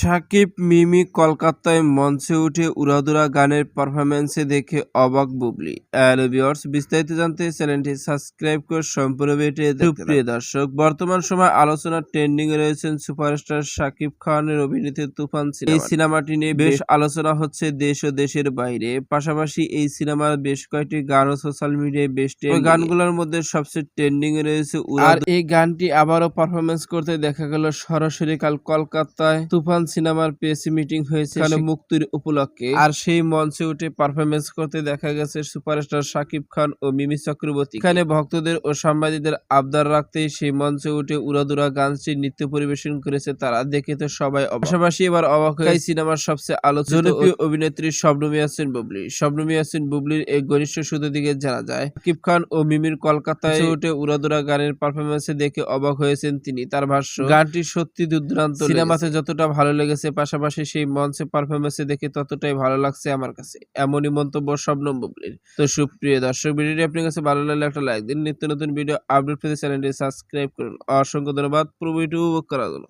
সাকিব মিমি কলকাতায় মঞ্চে উঠে উড়াদুরা গানের পারফরম্যান্সে দেখে অবাক বুবলি। হ্যালো বিস্তারিত জানতে চ্যানেলটি সাবস্ক্রাইব করে সম্পূর্ণ প্রিয় দর্শক, বর্তমান সময় আলোচনা ট্রেন্ডিং এ রয়েছেন সুপারস্টার সাকিব খানের অভিনীত তুফান এই সিনেমাটি নিয়ে বেশ আলোচনা হচ্ছে দেশ ও দেশের বাইরে। পাশাপাশি এই সিনেমার বেশ কয়েকটি গানও সোশ্যাল মিডিয়ায় বেশ গানগুলোর মধ্যে সবচেয়ে ট্রেন্ডিং এ রয়েছে আর এই গানটি আবারও পারফরমেন্স করতে দেখা গেল সরাসরি কাল কলকাতায় তুফান সিনেমার পিএসসি মিটিং হয়েছে মুক্তির উপলক্ষে। আর সেই মঞ্চে উঠে পারফরমেন্স করতে দেখা গেছে সুপারস্টার শাকিব খান ও মিমি চক্রবর্তী। এখানে ভক্তদের ও সাংবাদিকদের আবদার রাখতেই সেই মঞ্চে উঠে উড়াদুরা গানটি নৃত্য পরিবেশন করেছে তারা। দেখে তো সবাই পাশাপাশি এবার অবাক হয়ে সিনেমার সবচেয়ে আলোচিত জনপ্রিয় অভিনেত্রী শবনম ইয়াসিন বুবলি। শবনম ইয়াসিন বুবলির এই ঘনিষ্ঠ শুধু দিকে জানা যায়। শাকিব খান ও মিমির কলকাতায় উঠে উড়াদুরা গানের পারফরমেন্সে দেখে অবাক হয়েছেন তিনি। তার ভাষ্য গানটি সত্যি দুর্দান্ত সিনেমাতে যতটা ভালো লেগেছে পাশাপাশি সেই মঞ্চে পারফরমেন্সে দেখে ততটাই ভালো লাগছে আমার কাছে। এমনই মন্তব্য শবনম বুবলির। তো সুপ্রিয় দর্শক, ভিডিওটি আপনার কাছে ভালো লাগলে একটা লাইক দিন। নিত্য নতুন ভিডিও আপডেট পেতে চ্যানেলটি সাবস্ক্রাইব করুন। অসংখ্য ধন্যবাদ। পুরো ভিডিও উপভোগ করার জন্য।